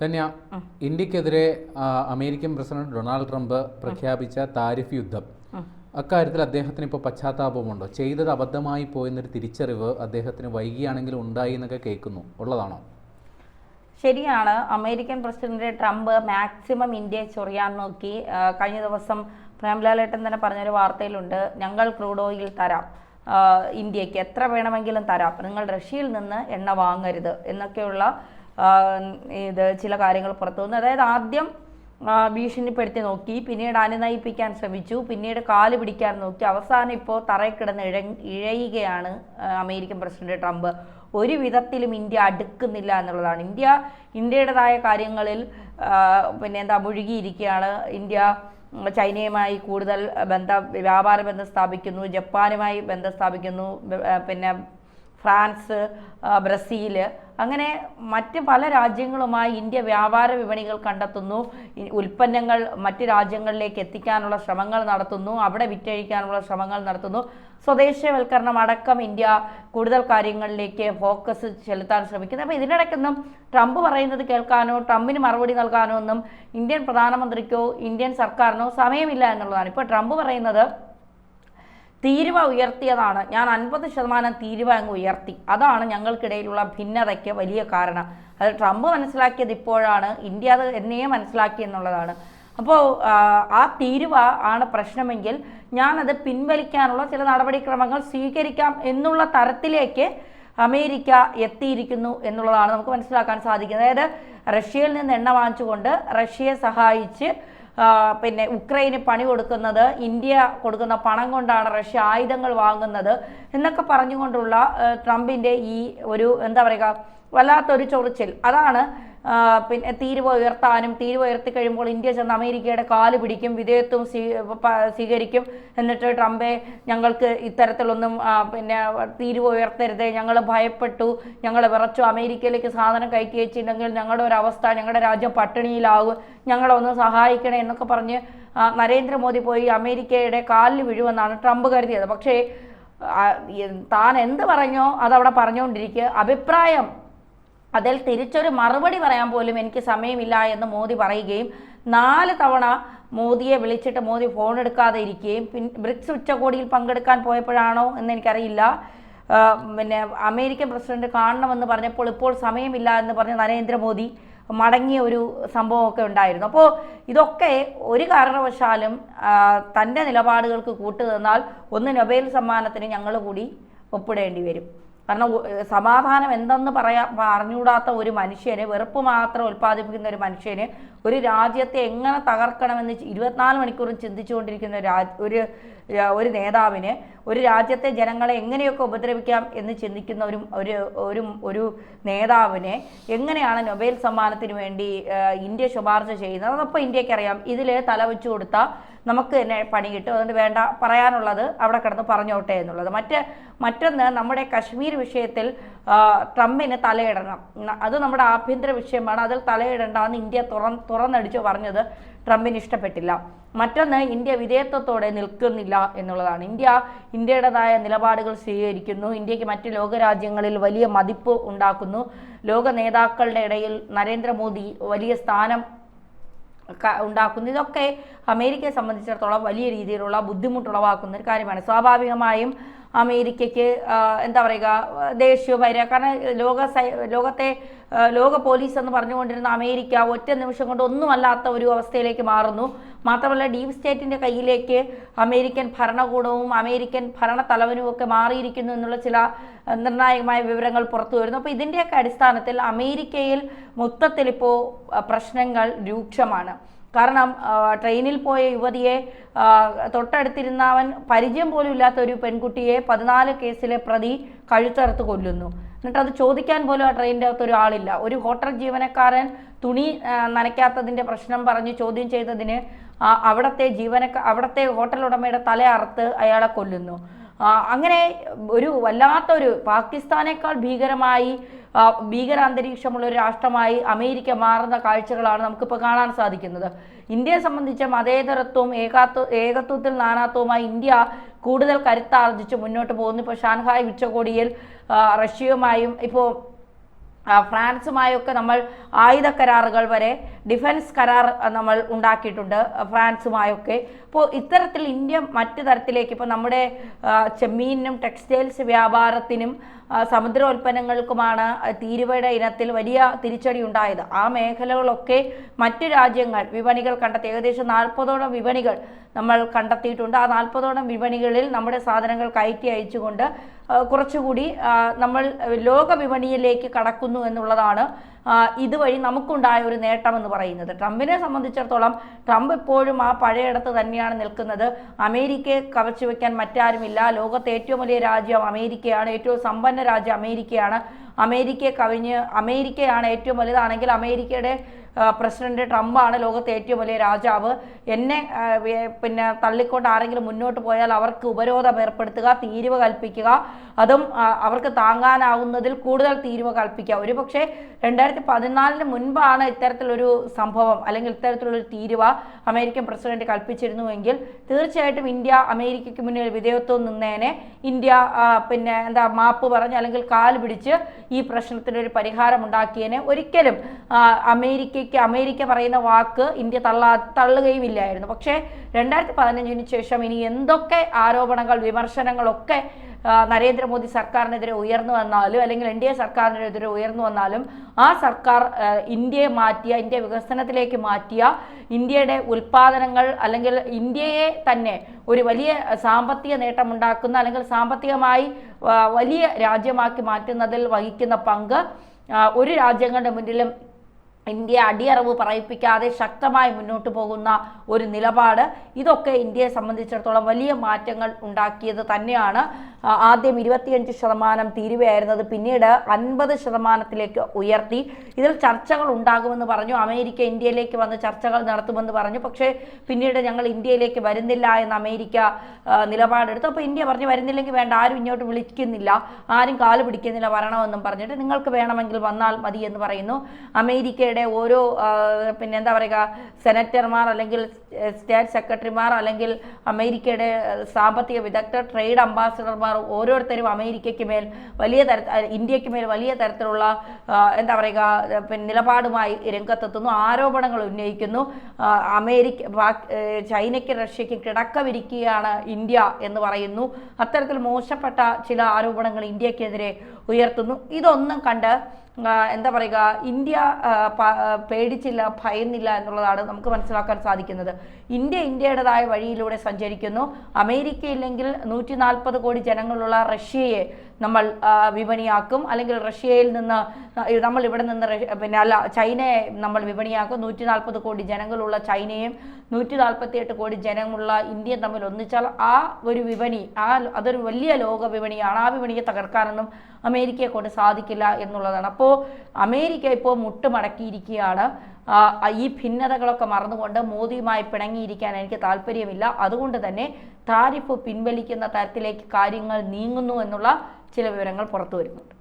ധന്യ ഇന്ത്യക്കെതിരെ American president Donald Trump പ്രഖ്യാപിച്ച tariff യുദ്ധം. അക്കാര്യത്തിൽ അദ്ദേഹത്തിന് ഇപ്പോൾ പശ്ചാത്താപമുണ്ടോ? ചെയ്തത് അബദ്ധമായി പോയെന്നൊരു തിരിച്ചറിവ് അദ്ദേഹത്തിന് വൈകിയാണെങ്കിലും ഉണ്ടായി എന്നൊക്കെ കേൾക്കുന്നു. ഉള്ളതാണോ? ശരിയാണ്. അമേരിക്കൻ പ്രസിഡന്റ് ട്രംപ് മാക്സിമം ഇന്ത്യയെ ചൊറിയാൻ നോക്കി. കഴിഞ്ഞ ദിവസം പ്രേംലാലേട്ടൻ തന്നെ പറഞ്ഞൊരു വാർത്തയിലുണ്ട്. ഞങ്ങൾ ക്രൂഡ് ഓയിൽ തരാം. ഇന്ത്യയ്ക്ക് എത്ര വേണമെങ്കിലും തരാം. നിങ്ങൾ റഷ്യയിൽ നിന്ന് എണ്ണ വാങ്ങരുത് എന്നൊക്കെയുള്ള ഇത് ചില കാര്യങ്ങൾ പുറത്തു വന്നു. അതായത് ആദ്യം ഭീഷണിപ്പെടുത്തി നോക്കി. പിന്നീട് അനുനയിപ്പിക്കാൻ ശ്രമിച്ചു. പിന്നീട് കാൽ പിടിക്കാൻ നോക്കി. അവസാനം ഇപ്പോൾ തറയിൽ കിടന്ന് ഇഴ ഇഴയുകയാണ് അമേരിക്കൻ പ്രസിഡന്റ് ട്രംപ്. ഒരു വിധത്തിലും ഇന്ത്യ അടുക്കുന്നില്ല എന്നുള്ളതാണ്. ഇന്ത്യ ഇന്ത്യയുടേതായ കാര്യങ്ങളിൽ പിന്നെ എന്താ മുഴുകിയിരിക്കുകയാണ്. ഇന്ത്യ ചൈനയുമായി കൂടുതൽ ബന്ധ വ്യാപാര ബന്ധം സ്ഥാപിക്കുന്നു. ജപ്പാനുമായി ബന്ധം സ്ഥാപിക്കുന്നു. പിന്നെ ഫ്രാൻസ് ബ്രസീൽ അങ്ങനെ മറ്റ് പല രാജ്യങ്ങളുമായി ഇന്ത്യ വ്യാപാര വിപണികൾ കണ്ടെത്തുന്നു. ഉൽപ്പന്നങ്ങൾ മറ്റ് രാജ്യങ്ങളിലേക്ക് എത്തിക്കാനുള്ള ശ്രമങ്ങൾ നടത്തുന്നു. അവിടെ വിറ്റഴിക്കാനുള്ള ശ്രമങ്ങൾ നടത്തുന്നു. സ്വദേശവൽക്കരണം അടക്കം ഇന്ത്യ കൂടുതൽ കാര്യങ്ങളിലേക്ക് ഫോക്കസ് ചെലുത്താൻ ശ്രമിക്കുന്നു. അപ്പോൾ ഇതിനിടയ്ക്കൊന്നും ട്രംപ് പറയുന്നത് കേൾക്കാനോ ട്രംപിന് മറുപടി നൽകാനോ ഒന്നും ഇന്ത്യൻ പ്രധാനമന്ത്രിക്കോ ഇന്ത്യൻ സർക്കാരിനോ സമയമില്ല എന്നുള്ളതാണ്. ഇപ്പോൾ ട്രംപ് പറയുന്നത് തീരുവ ഉയർത്തിയതാണ്. ഞാൻ അൻപത് ശതമാനം തീരുവ അങ്ങ് ഉയർത്തി. അതാണ് ഞങ്ങൾക്കിടയിലുള്ള ഭിന്നതയ്ക്ക് വലിയ കാരണം. അത് ട്രംപ് മനസ്സിലാക്കിയത് ഇപ്പോഴാണ്. ഇന്ത്യ അത് എന്നെയെ മനസ്സിലാക്കി എന്നുള്ളതാണ്. അപ്പോൾ ആ തീരുവ ആണ് പ്രശ്നമെങ്കിൽ ഞാനത് പിൻവലിക്കാനുള്ള ചില നടപടിക്രമങ്ങൾ സ്വീകരിക്കാം എന്നുള്ള തരത്തിലേക്ക് അമേരിക്ക എത്തിയിരിക്കുന്നു എന്നുള്ളതാണ് നമുക്ക് മനസ്സിലാക്കാൻ സാധിക്കുന്നത്. അതായത് റഷ്യയിൽ നിന്ന് എണ്ണ വാങ്ങിച്ചുകൊണ്ട് റഷ്യയെ സഹായിച്ച് പിന്നെ ഉക്രൈന് പണി കൊടുക്കുന്നത് ഇന്ത്യ കൊടുക്കുന്ന പണം കൊണ്ടാണ് റഷ്യ ആയുധങ്ങൾ വാങ്ങുന്നത് എന്നൊക്കെ പറഞ്ഞുകൊണ്ടുള്ള ട്രംപിന്റെ ഈ ഒരു എന്താ പറയുക വല്ലാത്തൊരു ചൊറിച്ചിൽ. അതാണ് പിന്നെ തീരുവ ഉയർത്താനും തീരുവ ഉയർത്തി കഴിയുമ്പോൾ ഇന്ത്യ ചെന്ന് അമേരിക്കയുടെ കാൽ പിടിക്കും വിധേയത്വം സ്വീ സ്വീകരിക്കും. എന്നിട്ട് ട്രംപെ ഞങ്ങൾക്ക് ഇത്തരത്തിലൊന്നും പിന്നെ തീരുവ ഉയർത്തരുത് ഞങ്ങൾ ഭയപ്പെട്ടു ഞങ്ങൾ വിറച്ചു അമേരിക്കയിലേക്ക് സാധനം കയറ്റി വെച്ചിട്ടുണ്ടെങ്കിൽ ഞങ്ങളുടെ ഒരു അവസ്ഥ ഞങ്ങളുടെ രാജ്യം പട്ടിണിയിലാകും ഞങ്ങളെ ഒന്ന് സഹായിക്കണേ എന്നൊക്കെ പറഞ്ഞ് നരേന്ദ്രമോദി പോയി അമേരിക്കയുടെ കാലിൽ വീഴുമെന്നാണ് ട്രംപ് കരുതിയത്. പക്ഷേ താൻ എന്ത് പറഞ്ഞോ അതവിടെ പറഞ്ഞുകൊണ്ടിരിക്കുക. അഭിപ്രായം അതിൽ തിരിച്ചൊരു മറുപടി പറയാൻ പോലും എനിക്ക് സമയമില്ല എന്ന് മോദി പറയുകയും നാല് തവണ മോദിയെ വിളിച്ചിട്ട് മോദി ഫോൺ എടുക്കാതെ ഇരിക്കുകയും പിന്നെ ബ്രിക്സ് ഉച്ചകോടിയിൽ പങ്കെടുക്കാൻ പോയപ്പോഴാണോ എന്ന് എനിക്കറിയില്ല. പിന്നെ അമേരിക്കൻ പ്രസിഡന്റ് കാണണമെന്ന് പറഞ്ഞപ്പോൾ ഇപ്പോൾ സമയമില്ല എന്ന് പറഞ്ഞ നരേന്ദ്രമോദി മടങ്ങിയ ഒരു സംഭവമൊക്കെ ഉണ്ടായിരുന്നു. അപ്പോൾ ഇതൊക്കെ ഒരു കാരണവശാലും തന്റെ നിലപാടുകൾക്ക് കൂട്ടുതന്നാൽ ഒന്ന് നൊബേൽ സമ്മാനത്തിന് ഞങ്ങൾ കൂടി ഒപ്പിടേണ്ടി വരും. കാരണം സമാധാനം എന്തെന്ന് പറയാ പറഞ്ഞുകൂടാത്ത ഒരു മനുഷ്യന് വെറുപ്പ് മാത്രം ഉൽപ്പാദിപ്പിക്കുന്ന ഒരു മനുഷ്യന് ഒരു രാജ്യത്തെ എങ്ങനെ തകർക്കണമെന്ന് ഇരുപത്തിനാല് മണിക്കൂറും ചിന്തിച്ചുകൊണ്ടിരിക്കുന്ന ഒരു ഒരു നേതാവിന് ഒരു രാജ്യത്തെ ജനങ്ങളെ എങ്ങനെയൊക്കെ ഉപദ്രവിക്കാം എന്ന് ചിന്തിക്കുന്ന ഒരു ഒരു ഒരു ഒരു നേതാവിനെ എങ്ങനെയാണ് നൊബേൽ സമ്മാനത്തിന് വേണ്ടി ഇന്ത്യ ശുപാർശ ചെയ്യുന്നത്? അതപ്പോൾ ഇന്ത്യയ്ക്ക് അറിയാം. ഇതിൽ തലവെച്ചു കൊടുത്താൽ നമുക്ക് തന്നെ പണി കിട്ടും. അതുകൊണ്ട് വേണ്ട പറയാനുള്ളത് അവിടെ കിടന്ന് പറഞ്ഞോട്ടെ എന്നുള്ളത്. മറ്റ് മറ്റൊന്ന് നമ്മുടെ കശ്മീർ വിഷയത്തിൽ ട്രംപിന് തലയിടണം. അത് നമ്മുടെ ആഭ്യന്തര വിഷയമാണ്. അതിൽ തലയിടണ്ട എന്ന് ഇന്ത്യ തുറ തുറന്നടിച്ചു പറഞ്ഞത് ട്രംപിന് ഇഷ്ടപ്പെട്ടില്ല. മറ്റൊന്ന് ഇന്ത്യ വിധേയത്വത്തോടെ നിൽക്കുന്നില്ല. എന്നുള്ളതാണ്. ഇന്ത്യ ഇന്ത്യയുടേതായ നിലപാടുകൾ സ്വീകരിക്കുന്നു. ഇന്ത്യയ്ക്ക് മറ്റ് ലോകരാജ്യങ്ങളിൽ വലിയ മതിപ്പ് ഉണ്ടാക്കുന്നു. ലോക നേതാക്കളുടെ ഇടയിൽ നരേന്ദ്രമോദി വലിയ സ്ഥാനം ഉണ്ടാക്കുന്നു. ഇതൊക്കെ അമേരിക്കയെ സംബന്ധിച്ചിടത്തോളം വലിയ രീതിയിലുള്ള ബുദ്ധിമുട്ടുളവാക്കുന്ന ഒരു കാര്യമാണ്. സ്വാഭാവികമായും അമേരിക്കയ്ക്ക് എന്താ പറയുക ദേഷ്യവും വരിക. കാരണം ലോക ലോകത്തെ ലോക പോലീസ് എന്ന് പറഞ്ഞുകൊണ്ടിരുന്ന അമേരിക്ക ഒറ്റ നിമിഷം കൊണ്ട് ഒന്നുമല്ലാത്ത ഒരു അവസ്ഥയിലേക്ക് മാറുന്നു. മാത്രമല്ല ഡീപ് സ്റ്റേറ്റിന്റെ കയ്യിലേക്ക് അമേരിക്കൻ ഭരണകൂടവും അമേരിക്കൻ ഭരണത്തലവനും ഒക്കെ മാറിയിരിക്കുന്നു എന്നുള്ള ചില നിർണായകമായ വിവരങ്ങൾ പുറത്തു വരുന്നു. അപ്പോൾ ഇതിന്റെയൊക്കെ അടിസ്ഥാനത്തിൽ അമേരിക്കയിൽ മൊത്തത്തിൽ ഇപ്പോൾ പ്രശ്നങ്ങൾ രൂക്ഷമാണ്. കാരണം ട്രെയിനിൽ പോയ യുവതിയെ തൊട്ടടുത്തിരുന്നവൻ പരിചയം പോലും ഇല്ലാത്ത ഒരു പെൺകുട്ടിയെ പതിനാല് കേസിലെ പ്രതി കഴുത്തറുത്ത് കൊല്ലുന്നു. എന്നിട്ട് അത് ചോദിക്കാൻ പോലും ആ ട്രെയിനിന്റെ അകത്ത് ഒരാളില്ല ഒരു ഹോട്ടൽ ജീവനക്കാരൻ തുണി നനയ്ക്കാത്തതിന്റെ പ്രശ്നം പറഞ്ഞ് ചോദ്യം ചെയ്തതിന് അവിടത്തെ ജീവനക്കാർ അവിടത്തെ ഹോട്ടൽ ഉടമയുടെ തല അറുത്ത് അയാളെ കൊല്ലുന്നു. അങ്ങനെ ഒരു വല്ലാത്തൊരു പാകിസ്ഥാനേക്കാൾ ഭീകരമായി ഭീകരാന്തരീക്ഷമുള്ള ഒരു രാഷ്ട്രമായി അമേരിക്ക മാറുന്ന കാഴ്ചകളാണ് നമുക്കിപ്പോൾ കാണാൻ സാധിക്കുന്നത്. ഇന്ത്യയെ സംബന്ധിച്ച മതേതരത്വവും ഏകാത്വ ഏകത്വത്തിൽ നാനാത്വവുമായി ഇന്ത്യ കൂടുതൽ കരുത്താർജിച്ച് മുന്നോട്ട് പോകുന്നു. ഇപ്പോൾ ഷാൻഹായ് ഉച്ചകോടിയിൽ റഷ്യയുമായും ഇപ്പോൾ ഫ്രാൻസുമായൊക്കെ നമ്മൾ ആയുധ കരാറുകൾ വരെ ഡിഫൻസ് കരാർ നമ്മൾ ഉണ്ടാക്കിയിട്ടുണ്ട് ഫ്രാൻസുമായൊക്കെ. ഇപ്പോൾ ഇത്തരത്തിൽ ഇന്ത്യ മറ്റു തരത്തിലേക്ക് ഇപ്പോൾ നമ്മുടെ ചെമ്മീനിനും ടെക്സ്റ്റൈൽസ് വ്യാപാരത്തിനും സമുദ്രോൽപ്പന്നങ്ങൾക്കുമാണ് തീരുവയുടെ ഇനത്തിൽ വലിയ തിരിച്ചടി ഉണ്ടായത്. ആ മേഖലകളൊക്കെ മറ്റു രാജ്യങ്ങൾ വിപണികൾ കണ്ടെത്തി. ഏകദേശം നാൽപ്പതോളം വിപണികൾ നമ്മൾ കണ്ടെത്തിയിട്ടുണ്ട്. ആ നാൽപ്പതോളം വിപണികളിൽ നമ്മുടെ സാധനങ്ങൾ കയറ്റി അയച്ചുകൊണ്ട് കുറച്ചുകൂടി നമ്മൾ ലോക വിപണിയിലേക്ക് കടക്കുന്നു എന്നുള്ളതാണ് ഇതുവഴി നമുക്കുണ്ടായ ഒരു നേട്ടം എന്ന് പറയുന്നത്. ട്രംപിനെ സംബന്ധിച്ചിടത്തോളം ട്രംപ് ഇപ്പോഴും ആ പഴയയിടത്ത് തന്നെയാണ് നിൽക്കുന്നത്. അമേരിക്കയെ കവച്ചു വെക്കാൻ മറ്റാരുമില്ല. ലോകത്തെ ഏറ്റവും വലിയ രാജ്യം അമേരിക്കയാണ്. ഏറ്റവും സമ്പന്ന രാജ്യം അമേരിക്കയാണ്. അമേരിക്കയെ കവിഞ്ഞ് അമേരിക്കയാണ് ഏറ്റവും വലുതാണെങ്കിൽ അമേരിക്കയുടെ പ്രസിഡന്റ് ട്രംപാണ് ലോകത്തെ ഏറ്റവും വലിയ രാജാവ്. എന്നെ പിന്നെ തള്ളിക്കൊണ്ട് ആരെങ്കിലും മുന്നോട്ട് പോയാൽ അവർക്ക് ഉപരോധം ഏർപ്പെടുത്തുക തീരുവ കൽപ്പിക്കുക. അതും അവർക്ക് താങ്ങാനാവുന്നതിൽ കൂടുതൽ തീരുവ കൽപ്പിക്കുക. ഒരു പക്ഷേ രണ്ടായിരത്തി പതിനാലിന് മുൻപാണ് ഇത്തരത്തിലൊരു സംഭവം അല്ലെങ്കിൽ ഇത്തരത്തിലൊരു തീരുവ അമേരിക്കൻ പ്രസിഡന്റ് കൽപ്പിച്ചിരുന്നുവെങ്കിൽ തീർച്ചയായിട്ടും ഇന്ത്യ അമേരിക്കയ്ക്ക് മുന്നിൽ വിധേയത്വം നിന്നേനെ ഇന്ത്യ പിന്നെ എന്താ മാപ്പ് പറഞ്ഞ് അല്ലെങ്കിൽ കാൽ പിടിച്ച് ഈ പ്രശ്നത്തിന് ഒരു പരിഹാരം ഉണ്ടാക്കിയേനെ. ഒരിക്കലും ആ, അമേരിക്കയ്ക്ക് അമേരിക്ക പറയുന്ന വാക്ക് ഇന്ത്യ തള്ളാ തള്ളുകയുമില്ലായിരുന്നു. പക്ഷേ രണ്ടായിരത്തി പതിനഞ്ചിന് ശേഷം ഇനി എന്തൊക്കെ ആരോപണങ്ങൾ വിമർശനങ്ങളൊക്കെ നരേന്ദ്രമോദി സർക്കാരിനെതിരെ ഉയർന്നു വന്നാലും അല്ലെങ്കിൽ എൻ ഡി എ സർക്കാരിനെതിരെ ഉയർന്നു വന്നാലും ആ സർക്കാർ ഇന്ത്യയെ മാറ്റിയ ഇന്ത്യ വികസനത്തിലേക്ക് മാറ്റിയ ഇന്ത്യയുടെ ഉൽപ്പാദനങ്ങൾ അല്ലെങ്കിൽ ഇന്ത്യയെ തന്നെ ഒരു വലിയ സാമ്പത്തിക നേട്ടമുണ്ടാക്കുന്ന അല്ലെങ്കിൽ സാമ്പത്തികമായി വലിയ രാജ്യമാക്കി മാറ്റുന്നതിൽ വഹിക്കുന്ന പങ്ക് ഒരു രാജ്യങ്ങളുടെ മുന്നിലും ഇന്ത്യ അടിയറവ് പറയിപ്പിക്കാതെ ശക്തമായി മുന്നോട്ട് പോകുന്ന ഒരു നിലപാട്. ഇതൊക്കെ ഇന്ത്യയെ സംബന്ധിച്ചിടത്തോളം വലിയ മാറ്റങ്ങൾ ഉണ്ടാക്കിയത് തന്നെയാണ്. ആദ്യം ഇരുപത്തിയഞ്ച് ശതമാനം തീരുവയായിരുന്നത് പിന്നീട് അൻപത് ശതമാനത്തിലേക്ക് ഉയർത്തി. ഇതിൽ ചർച്ചകൾ ഉണ്ടാകുമെന്ന് പറഞ്ഞു. അമേരിക്ക ഇന്ത്യയിലേക്ക് വന്ന് ചർച്ചകൾ നടത്തുമെന്ന് പറഞ്ഞു. പക്ഷേ പിന്നീട് ഞങ്ങൾ ഇന്ത്യയിലേക്ക് വരുന്നില്ല എന്ന് അമേരിക്ക നിലപാടെടുത്തു. അപ്പോൾ ഇന്ത്യ പറഞ്ഞു വരുന്നില്ലെങ്കിൽ വേണ്ട ആരും ഇങ്ങോട്ട് വിളിക്കുന്നില്ല. ആരും കാൽ പിടിക്കുന്നില്ല വരണമെന്നും പറഞ്ഞിട്ട് നിങ്ങൾക്ക് വേണമെങ്കിൽ വന്നാൽ മതി എന്ന് പറയുന്നു. അമേരിക്കയുടെ ഓരോ പിന്നെ എന്താ പറയുക സെനറ്റർമാർ അല്ലെങ്കിൽ സ്റ്റേറ്റ് സെക്രട്ടറിമാർ അല്ലെങ്കിൽ അമേരിക്കയുടെ സാമ്പത്തിക വിദഗ്ധർ ട്രേഡ് അംബാസിഡർമാർ ഓരോരുത്തരും അമേരിക്കയ്ക്ക് മേൽ വലിയ തര ഇന്ത്യയ്ക്ക് മേൽ വലിയ തരത്തിലുള്ള എന്താ പറയുക പിന്നെ നിലപാടുമായി രംഗത്തെത്തുന്നു ആരോപണങ്ങൾ ഉന്നയിക്കുന്നു. അമേരിക്ക ചൈനയ്ക്കും റഷ്യയ്ക്കും ചൈനയ്ക്ക് റഷ്യയ്ക്ക് കിടക്ക വിരിക്കുകയാണ് ഇന്ത്യ എന്ന് പറയുന്നു. അത്തരത്തിൽ മോശപ്പെട്ട ചില ആരോപണങ്ങൾ ഇന്ത്യക്കെതിരെ ഉയർത്തുന്നു. ഇതൊന്നും കണ്ട് എന്താ പറയുക ഇന്ത്യ പേടിച്ചില്ല ഭയന്നില്ല എന്നുള്ളതാണ് നമുക്ക് മനസ്സിലാക്കാൻ സാധിക്കുന്നത്. ഇന്ത്യ ഇന്ത്യയുടേതായ വഴിയിലൂടെ സഞ്ചരിക്കുന്നു. അമേരിക്ക ഇല്ലെങ്കിൽ നൂറ്റി കോടി ജനങ്ങളുള്ള റഷ്യയെ നമ്മൾ വിപണിയാക്കും. അല്ലെങ്കിൽ റഷ്യയിൽ നിന്ന് നമ്മൾ ഇവിടെ നിന്ന് പിന്നെ അല്ല ചൈനയെ നമ്മൾ വിപണിയാക്കും. നൂറ്റി നാൽപ്പത് കോടി ജനങ്ങളുള്ള ചൈനയും നൂറ്റി നാൽപ്പത്തി എട്ട് കോടി ജനങ്ങളുള്ള ഇന്ത്യയും തമ്മിൽ ഒന്നിച്ചാൽ ആ ഒരു വിപണി ആ അതൊരു വലിയ ലോക വിപണിയാണ്. ആ വിപണിയെ തകർക്കാനൊന്നും അമേരിക്കയെ കൊണ്ട് സാധിക്കില്ല എന്നുള്ളതാണ്. അപ്പോൾ അമേരിക്ക ഇപ്പോൾ മുട്ടുമടക്കിയിരിക്കുകയാണ്. ഈ ഭിന്നതകളൊക്കെ മറന്നുകൊണ്ട് മോദിയുമായി പിണങ്ങിയിരിക്കാൻ എനിക്ക് താല്പര്യമില്ല. അതുകൊണ്ട് തന്നെ താരിഫ് പിൻവലിക്കുന്ന തരത്തിലേക്ക് കാര്യങ്ങൾ നീങ്ങുന്നു എന്നുള്ള ചില വിവരങ്ങൾ പുറത്തു വരുന്നുണ്ട്.